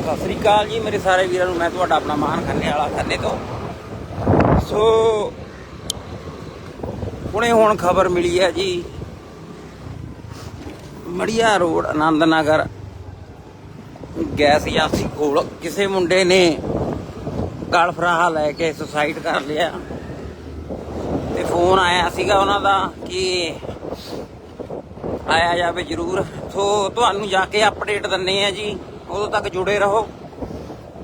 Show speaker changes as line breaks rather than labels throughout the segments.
ਸਤਿ ਸ੍ਰੀ ਅਕਾਲ ਜੀ, ਮੇਰੇ ਸਾਰੇ ਵੀਰਾਂ ਨੂੰ ਮੈਂ ਤੁਹਾਡਾ ਆਪਣਾ ਮਾਨ ਖੰਨੇ ਵਾਲਾ ਖੰਨੇ ਤੋਂ। ਸੋ, ਹੁਣੇ ਹੁਣ ਖਬਰ ਮਿਲੀ ਹੈ ਜੀ, Maria road Anand Nagar gas agency ਕੋਲ ਕਿਸੇ ਮੁੰਡੇ ਨੇ ਗਲਫਰਾਹਾ ਲੈ ਕੇ ਸੁਸਾਈਡ ਕਰ ਲਿਆ। ਤੇ ਫੋਨ ਆਇਆ ਸੀਗਾ ਉਹਨਾਂ ਦਾ ਕਿ ਆਇਆ ਜਾਵੇ ਜਰੂਰ। ਸੋ, ਤੁਹਾਨੂੰ ਜਾ ਕੇ ਅਪਡੇਟ ਦਿੰਨੇ ਆ ਜੀ। ਉਦੋਂ ਤੱਕ ਜੁੜੇ ਰਹੋ।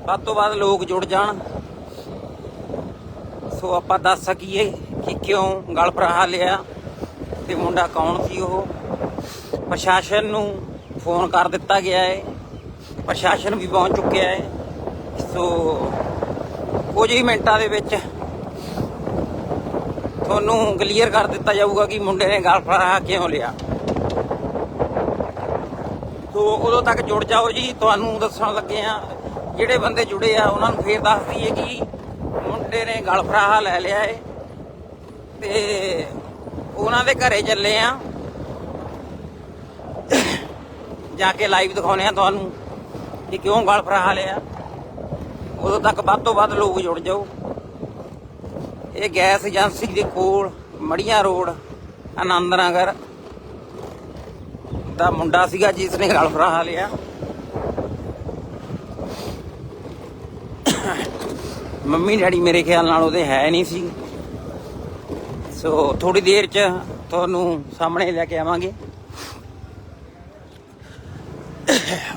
ਵੱਧ ਤੋਂ ਵੱਧ ਲੋਕ ਜੁੜ ਜਾਣ। ਸੋ ਆਪਾਂ ਦੱਸ ਸਕੀਏ ਕਿ ਕਿਉਂ ਗਲ ਭਰਾ ਲਿਆ ਤੇ ਮੁੰਡਾ ਕੌਣ ਸੀ ਉਹ? ਪ੍ਰਸ਼ਾਸਨ ਨੂੰ ਫੋਨ ਕਰ ਦਿੱਤਾ ਗਿਆ ਹੈ ਪ੍ਰਸ਼ਾਸਨ ਵੀ ਪਹੁੰਚ ਚੁੱਕਿਆ ਹੈ ਸੋ ਕੁਝ ਹੀ ਮਿੰਟਾਂ ਦੇ ਵਿੱਚ ਤੁਹਾਨੂੰ ਕਲੀਅਰ ਕਰ ਦਿੱਤਾ ਜਾਊਗਾ ਕਿ ਮੁੰਡੇ ਨੇ ਗਲ ਫੜਾ ਕਿਉਂ ਲਿਆ। ਸੋ ਉਦੋਂ ਤੱਕ ਜੁੜ ਜਾਓ ਜੀ, ਤੁਹਾਨੂੰ ਦੱਸਣ ਲੱਗੇ ਆ ਜਿਹੜੇ ਬੰਦੇ ਜੁੜੇ ਆ, ਉਹਨਾਂ ਨੂੰ ਫੇਰ ਦੱਸ ਦਈਏ ਕਿ ਮੁੰਡੇ ਨੇ ਗਲਫਰਾਹਾ ਲੈ ਲਿਆ ਏ। ਤੇ ਉਹਨਾਂ ਦੇ ਘਰੇ ਚੱਲੇ ਆ। ਜਾ ਕੇ ਲਾਈਵ ਦਿਖਾਉਨੇ ਆ ਤੁਹਾਨੂੰ ਕਿ ਕਿਉਂ ਗਲਫਰਾਹਾ ਲਿਆ। ਉਦੋਂ ਤੱਕ ਵੱਧ ਤੋਂ ਵੱਧ ਲੋਕ ਜੁੜ ਜਾਓ। ਇਹ ਗੈਸ ਏਜੰਸੀ ਦੇ ਕੋਲ ਮੜੀਆਂ ਰੋਡ ਆਨੰਦ ਨਗਰ ਦਾ ਮੁੰਡਾ ਸੀਗਾ ਜਿਸ ਨੇ ਗਲ ਫਰਾਹਾ ਲਿਆ। ਮੰਮੀ ਡੈਡੀ ਮੇਰੇ ਖਿਆਲ ਨਾਲ ਉਹਦੇ ਹੈ ਨਹੀਂ ਸੀ। ਸੋ ਥੋੜੀ ਦੇਰ ਚ ਤੁਹਾਨੂੰ ਸਾਹਮਣੇ ਲੈ ਕੇ ਆਵਾਂਗੇ।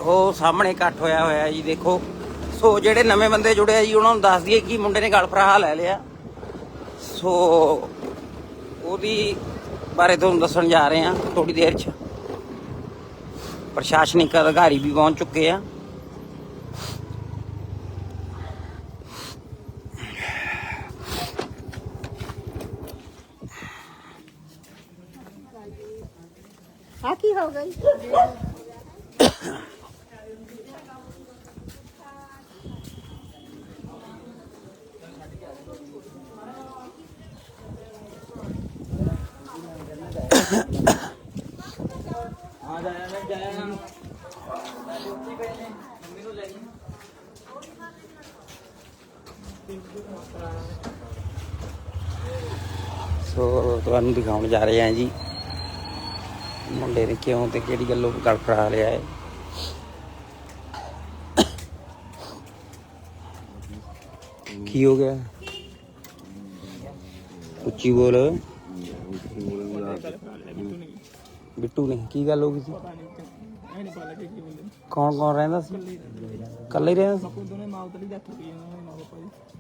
ਉਹ ਸਾਹਮਣੇ ਇਕੱਠ ਹੋਇਆ ਹੋਇਆ ਜੀ, ਦੇਖੋ। ਸੋ ਜਿਹੜੇ ਨਵੇਂ ਬੰਦੇ ਜੁੜੇ ਆ ਜੀ, ਉਹਨਾਂ ਨੂੰ ਦੱਸ ਦਈਏ ਕਿ ਮੁੰਡੇ ਨੇ ਗਲ ਫਰਾਹਾ ਲੈ ਲਿਆ। ਸੋ ਉਹਦੀ ਬਾਰੇ ਤੁਹਾਨੂੰ ਦੱਸਣ ਜਾ ਰਹੇ ਹਾਂ ਥੋੜੀ ਦੇਰ ਚ। ਪ੍ਰਸ਼ਾਸਨਿਕ ਅਧਿਕਾਰੀ ਵੀ ਪਹੁੰਚ ਚੁੱਕੇ ਆ
ਕੀ ਹੋ ਗਈ
ਆ ਜਾਇਆ ਮੈਂ ਜਾਇਆ ਉੱਥੇ ਪਏ ਨੇ ਮੰਮੀ ਨੂੰ ਲੈ ਜੀ ਸੋ ਤੁਹਾਨੂੰ ਦਿਖਾਉਣ ਜਾ ਰਹੇ ਹਾਂ ਜੀ। ਮੁੰਡੇ ਨੇ ਕਿਉਂ ਤੇ ਕਿਹੜੀ ਗੱਲੋਂ ਗਲ ਲਿਆ ਹੈ। ਕੀ ਹੋ ਗਿਆ? ਉੱਚੀ ਬੋਲ। ਬਿੱਟੂ ਨੇ, ਕੀ ਗੱਲ ਹੋ ਗਈ ਸੀ? ਕੌਣ ਕੌਣ ਰਹਿੰਦਾ ਸੀ? ਇਕੱਲੇ ਹੀ ਰਹਿੰਦਾ ਸੀ?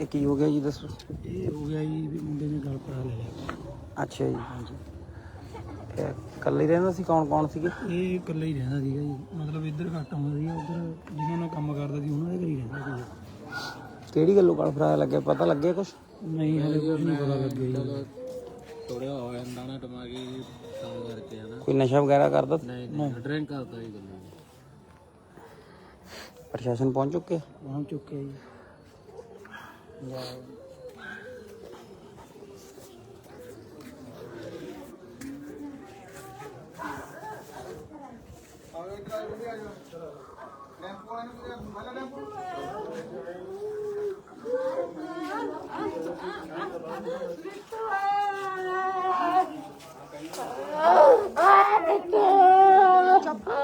ਇਹ ਕੀ ਹੋ ਗਿਆ ਜੀ ਦੱਸੋ।
ਇਹ ਹੋ ਗਿਆ ਜੀ ਵੀ ਮੁੰਡੇ ਨੇ ਗਲ ਪਾ ਲਿਆ।
ਅੱਛਾ ਜੀ। ਇਹ ਇਕੱਲੇ ਹੀ ਰਹਿੰਦਾ ਸੀ ਕੌਣ ਕੌਣ ਸੀਗੇ?
ਇਹ ਇਕੱਲਾ ਹੀ ਰਹਿੰਦਾ ਸੀਗਾ ਜੀ। ਮਤਲਬ ਇੱਧਰ ਘੱਟ ਆਉਂਦਾ ਸੀਗਾ ਉੱਧਰ ਜਿਹਨਾਂ ਨਾਲ ਕੰਮ ਕਰਦਾ ਸੀ ਉਹਨਾਂ ਦੇ ਘਰ ਹੀ ਰਹਿੰਦਾ ਸੀ।
ਕਿਹੜੀ ਗੱਲੋਂ ਗਲ ਫਰਾਇਆ ਲੱਗਿਆ? ਪਤਾ ਲੱਗਿਆ ਕੁਛ?
ਨਹੀਂ ਹਲੇ ਕੁਝ ਨਹੀਂ ਪਤਾ ਲੱਗਿਆ ਜੀ।
ਥੋੜਿਆ ਹੋ ਜਾਂਦਾ ਨਾ ਟਮਾਗੀ ਤਾਂ ਕਰਕੇ ਹੈ ਨਾ
ਕੋਈ ਨਸ਼ਾ ਵਗੈਰਾ ਕਰਦਾ? ਸੀ?
ਨਹੀਂ ਨਹੀਂ। ਡਰਿੰਕ ਕਰਦਾ ਹੀ ਗੱਲ।
ਪ੍ਰਸ਼ਾਸਨ ਪਹੁੰਚ ਚੁੱਕੇ
ਪਹੁੰਚ ਚੁੱਕੇ ਜੀ।
yeah. Oh,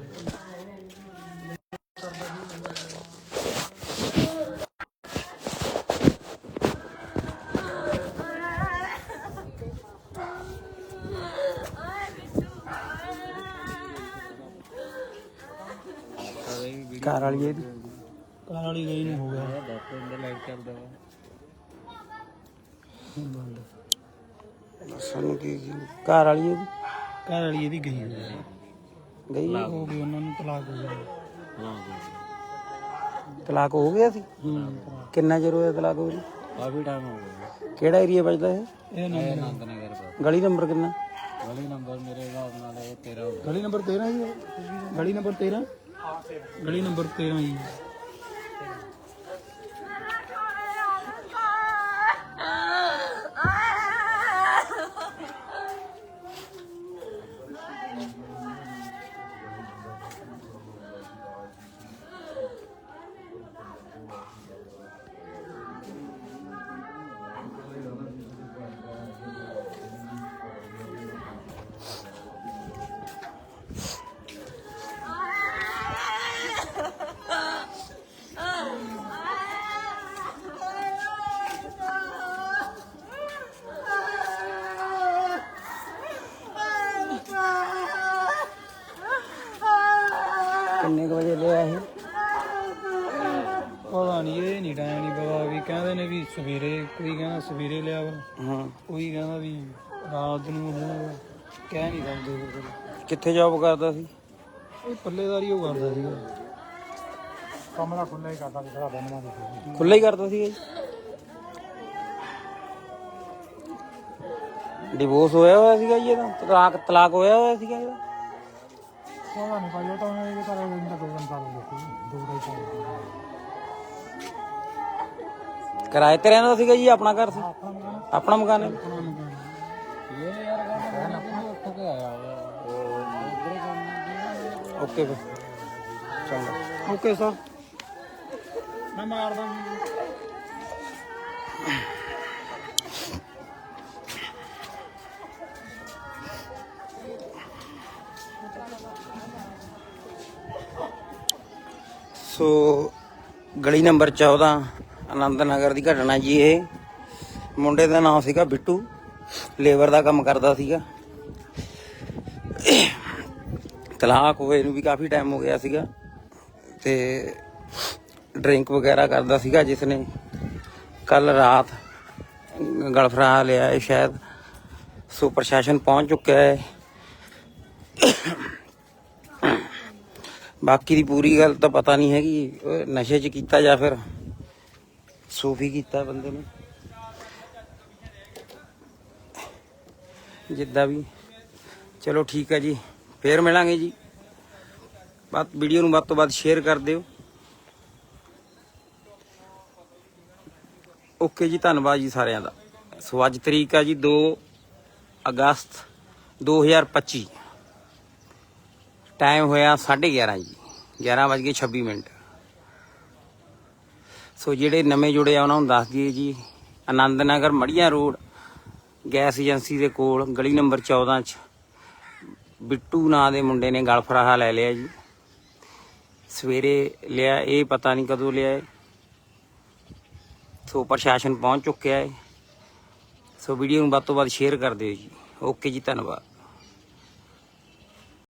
ਕਾਰ ਵਾਲੀ ਇਹਦੀ?
ਕਾਰ ਵਾਲੀ ਗਈ ਨਹੀਂ ਹੋ ਗਿਆ।
ਡਾਕਟਰ ਦਾ ਲਾਈਟ ਚੱਲਦਾ ਵਾ
ਸਾਨੂੰ ਕੀ ਕੀ ਕਾਰ ਵਾਲੀ ਇਹਦੀ?
ਕਾਰ ਵਾਲੀ ਇਹਦੀ ਗਈ ਹੋ। ਗਿਆ
ਗਈ
ਹੋ? ਗਈ ਉਹਨਾਂ ਨੂੰ ਤਲਾਕ ਹੋ ਗਿਆ।
ਹਾਂ
ਤਲਾਕ ਹੋ ਗਿਆ ਸੀ?
ਹੂੰ।
ਕਿੰਨਾ ਚਿਰ ਹੋਇਆ ਤਲਾਕ ਹੋਈ ਨੂੰ?
ਕਾਫੀ ਟਾਈਮ ਹੋ ਗਿਆ।
ਕਿਹੜਾ ਏਰੀਆ ਵੱਜਦਾ ਇਹ?
ਇਹ
ਆਨੰਦ ਨਗਰ ਦਾ
ਗਲੀ ਨੰਬਰ ਕਿੰਨਾ?
ਗਲੀ ਨੰਬਰ ਮੇਰੇ ਹਿਸਾਬ ਨਾਲ ਇਹ 13 ਹੋਊਗਾ
ਗਲੀ ਨੰਬਰ 13 ਜੀ ਗਲੀ ਨੰਬਰ 13 ਗਲੀ ਨੰਬਰ 13 ਜੀ।
ਕਿੰਨੇ ਕੁ ਵਜੇ ਲਿਆ ਇਹ?
ਪਤਾ ਨਹੀਂ ਇਹ ਨਹੀਂ ਟਾਈਮ ਨਹੀਂ ਪਤਾ ਵੀ ਕਹਿੰਦੇ ਨੇ ਵੀ ਸਵੇਰੇ ਕੋਈ ਕਹਿੰਦਾ ਸਵੇਰੇ ਲਿਆ ਵਾ।
ਹਾਂ।
ਕੋਈ ਕਹਿੰਦਾ ਵੀ ਰਾਤ ਨੂੰ ਹੋਊਗਾ ਕਹਿ ਨਹੀਂ ਸਕਦੇ ਫਿਰ।
ਕਿੱਥੇ ਜੌਬ ਕਰਦਾ ਸੀ?
ਇਹ ਪੱਲੇਦਾਰੀ ਉਹ ਕਰਦਾ ਸੀਗਾ। ਕਮਰਾ ਖੁੱਲਾ ਹੀ ਕਰਦਾ ਸੀ ਸਾਰਾ ਦਿਨ ਮਾ
ਖੁੱਲਾ ਹੀ ਕਰਦਾ ਸੀ ਜੀ? ਡਿਵੋਰਸ ਹੋਇਆ ਹੋਇਆ ਸੀਗਾ ਜੀ ਇਹਦਾ? ਤਲਾਕ ਤਲਾਕ ਹੋਇਆ ਹੋਇਆ ਸੀਗਾ ਇਹਦਾ?
ਪਤਾ ਨਹੀਂ ਭਾਈ ਉਹ ਤਾਂ ਉਹਨੇ ਇਹ ਕਰਿਆ ਇਹਨਾਂ ਦੋ ਦਿਨ ਸਾਲ ਹੋ ਗਏ ਦੋ ਢਾਈ ਸਾਲ ਹੋ ਗਏ
ਕਿਰਾਏ ਤੇ ਰਹਿੰਦਾ ਸੀਗਾ ਜੀ ਆਪਣਾ ਘਰ ਸੀ ਆਪਣਾ ਮਕਾਨ ਹੈ
ਇਹ ਯਾਰ ਕਹਿੰਦਾ ਮੈਂ ਉੱਠ ਕੇ ਆਇਆ ਵਾ ਉਧਰ ਕੰਮ
ਓਕੇ ਫਿਰ ਚੰਗਾ
ਓਕੇ ਸਰ
ਸੋ ਗਲੀ ਨੰਬਰ 14 ਆਨੰਦ ਨਗਰ ਦੀ ਘਟਨਾ ਜੀ ਇਹ। ਮੁੰਡੇ ਦਾ ਨਾਮ ਸੀਗਾ ਬਿੱਟੂ, ਲੇਬਰ ਦਾ ਕੰਮ ਕਰਦਾ ਸੀਗਾ। ਤਲਾਕ ਹੋਏ ਨੂੰ ਵੀ ਕਾਫੀ ਟਾਈਮ ਹੋ ਗਿਆ ਸੀਗਾ। ਤੇ ਡਰਿੰਕ ਵਗੈਰਾ ਕਰਦਾ ਸੀਗਾ ਜਿਸ ਨੇ ਕੱਲ ਰਾਤ ਗਲਫਰਾ ਲਿਆ ਹੈ ਸ਼ਾਇਦ। ਸੋ ਪ੍ਰਸ਼ਾਸਨ ਪਹੁੰਚ ਚੁੱਕਿਆ ਹੈ। ਬਾਕੀ ਦੀ ਪੂਰੀ ਗੱਲ ਤਾਂ ਪਤਾ ਨਹੀਂ ਹੈਗੀ ਨਸ਼ੇ 'ਚ ਕੀਤਾ ਜਾਂ ਫਿਰ ਸੂਫੀ ਕੀਤਾ ਬੰਦੇ ਨੇ। ਜਿੱਦਾਂ ਵੀ। ਚਲੋ ਠੀਕ ਹੈ ਜੀ, ਫੇਰ ਮਿਲਾਂਗੇ ਜੀ। ਬਾਤ ਵੀਡੀਓ ਨੂੰ ਵੱਧ ਤੋਂ ਵੱਧ ਸ਼ੇਅਰ ਕਰ ਦਿਓ। ਓਕੇ ਜੀ, ਧੰਨਵਾਦ ਜੀ ਸਾਰਿਆਂ ਦਾ। ਸੋ ਅੱਜ ਤਰੀਕ ਆ ਜੀ 2 ਅਗਸਤ 2025 ਟਾਈਮ ਹੋਇਆ 11:30 ਜੀ। 11:26 ਮਿੰਟ। ਸੋ ਜਿਹੜੇ ਨਵੇਂ ਜੁੜੇ ਆ, ਉਹਨਾਂ ਨੂੰ ਦੱਸ ਦਈਏ ਜੀ Anand Nagar Marian road, gas agency ਦੇ ਕੋਲ, ਗਲੀ ਨੰਬਰ 14 ਚ, ਬਿੱਟੂ ਨਾਂ ਦੇ ਮੁੰਡੇ ਨੇ ਗਲਫਰਾਹਾ ਲੈ ਲਿਆ ਜੀ। ਸਵੇਰੇ ਲਿਆ, ਇਹ ਪਤਾ ਨਹੀਂ ਕਦੋਂ ਲਿਆ ਹੈ ਸੋ ਪ੍ਰਸ਼ਾਸਨ ਪਹੁੰਚ ਚੁੱਕਿਆ ਹੈ। ਸੋ ਵੀਡੀਓ ਨੂੰ ਵੱਧ ਤੋਂ ਵੱਧ ਸ਼ੇਅਰ ਕਰ ਦਿਓ ਜੀ। ਓਕੇ ਜੀ, ਧੰਨਵਾਦ।